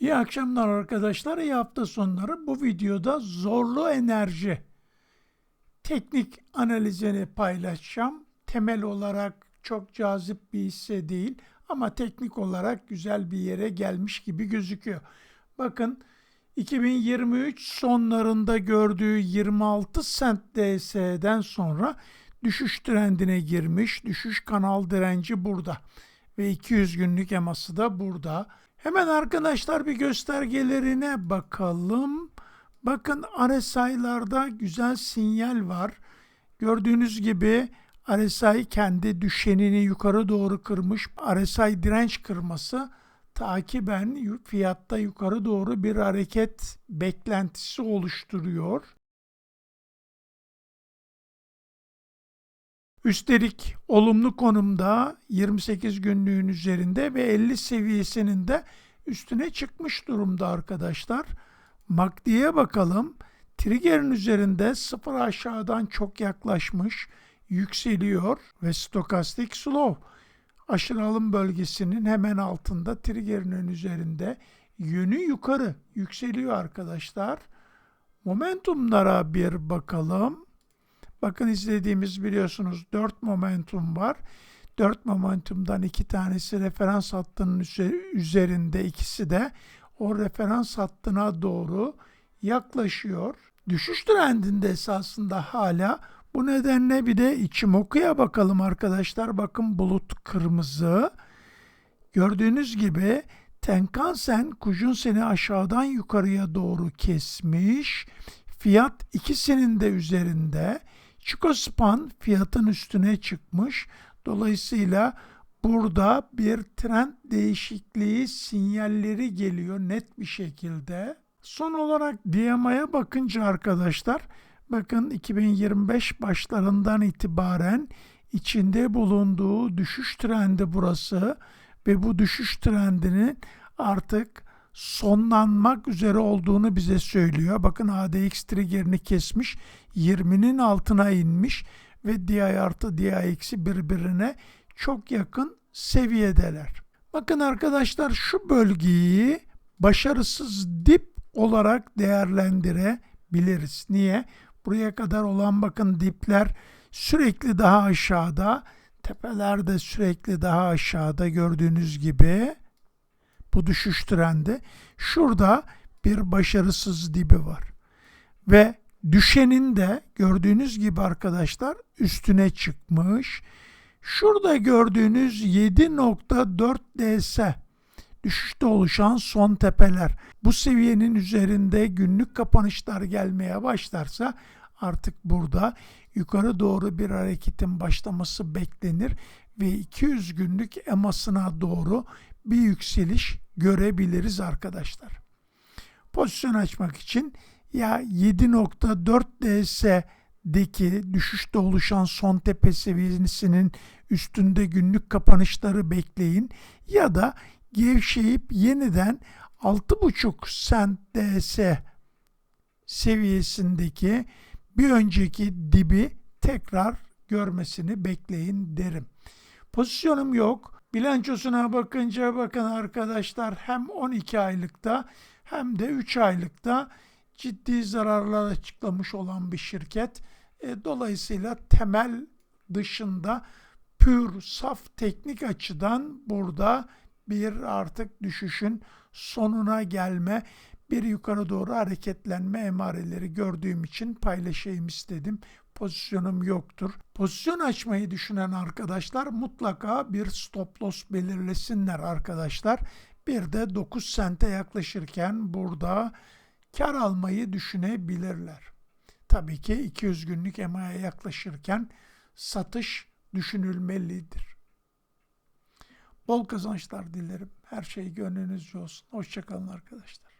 İyi akşamlar arkadaşlar, iyi hafta sonları. Bu videoda zorlu enerji teknik analizini paylaşacağım. Temel olarak çok cazip bir hisse değil ama teknik olarak güzel bir yere gelmiş gibi gözüküyor. Bakın 2023 sonlarında gördüğü 26 sent DS'den sonra düşüş trendine girmiş. Düşüş kanal direnci burada ve 200 günlük eması da burada. Hemen arkadaşlar bir göstergelerine bakalım. Bakın RSI'larda güzel sinyal var. Gördüğünüz gibi RSI kendi düşenini yukarı doğru kırmış. RSI direnç kırması takiben fiyatta yukarı doğru bir hareket beklentisi oluşturuyor. Üstelik olumlu konumda 28 günlüğün üzerinde ve 50 seviyesinin de üstüne çıkmış durumda arkadaşlar. MACD'ye bakalım. Trigger'in üzerinde sıfır aşağıdan çok yaklaşmış, yükseliyor ve stokastik slow. Aşırı alım bölgesinin hemen altında trigger'in üzerinde yönü yukarı yükseliyor arkadaşlar. Momentumlara bir bakalım. Bakın izlediğimiz biliyorsunuz 4 momentum var. 4 momentumdan iki tanesi referans hattının üzerinde ikisi de o referans hattına doğru yaklaşıyor. Düşüş trendinde esasında hala bu nedenle bir de Ichimoku'ya bakalım arkadaşlar. Bakın bulut kırmızı. Gördüğünüz gibi Tenkan-sen Kujun-sen'i aşağıdan yukarıya doğru kesmiş. Fiyat ikisinin de üzerinde. Chicospan fiyatın üstüne çıkmış. Dolayısıyla burada bir trend değişikliği sinyalleri geliyor net bir şekilde. Son olarak DMA'ya bakınca arkadaşlar bakın 2025 başlarından itibaren içinde bulunduğu düşüş trendi burası ve bu düşüş trendinin artık sonlanmak üzere olduğunu bize söylüyor. Bakın ADX triggerini kesmiş, 20'nin altına inmiş ve DI artı DI eksi birbirine çok yakın seviyedeler. Bakın arkadaşlar şu bölgeyi başarısız dip olarak değerlendirebiliriz. Niye? Buraya kadar olan bakın dipler sürekli daha aşağıda, tepeler de sürekli daha aşağıda gördüğünüz gibi bu düşüş trendi. Şurada bir başarısız dibi var. Ve düşenin de gördüğünüz gibi arkadaşlar üstüne çıkmış. Şurada gördüğünüz 7.4 DS düşüşte oluşan son tepeler. Bu seviyenin üzerinde günlük kapanışlar gelmeye başlarsa artık burada yukarı doğru bir hareketin başlaması beklenir ve 200 günlük emasına doğru bir yükseliş görebiliriz arkadaşlar. Pozisyon açmak için ya 7.4 DS'deki düşüşte oluşan son tepe seviyesinin üstünde günlük kapanışları bekleyin ya da gevşeyip yeniden 6.5 sent DS seviyesindeki bir önceki dibi tekrar görmesini bekleyin derim. Pozisyonum yok. Bilançosuna bakınca bakın arkadaşlar hem 12 aylıkta hem de 3 aylıkta ciddi zararlar açıklamış olan bir şirket. E, dolayısıyla temel dışında pür, saf teknik açıdan burada bir artık düşüşün sonuna gelme, bir yukarı doğru hareketlenme emareleri gördüğüm için paylaşayım istedim. Pozisyonum yoktur. Pozisyon açmayı düşünen arkadaşlar mutlaka bir stop loss belirlesinler arkadaşlar. Bir de 9 sente yaklaşırken burada kar almayı düşünebilirler. Tabii ki 200 günlük EMA'ya yaklaşırken satış düşünülmelidir. Bol kazançlar dilerim. Her şey gönlünüzce olsun. Hoşçakalın arkadaşlar.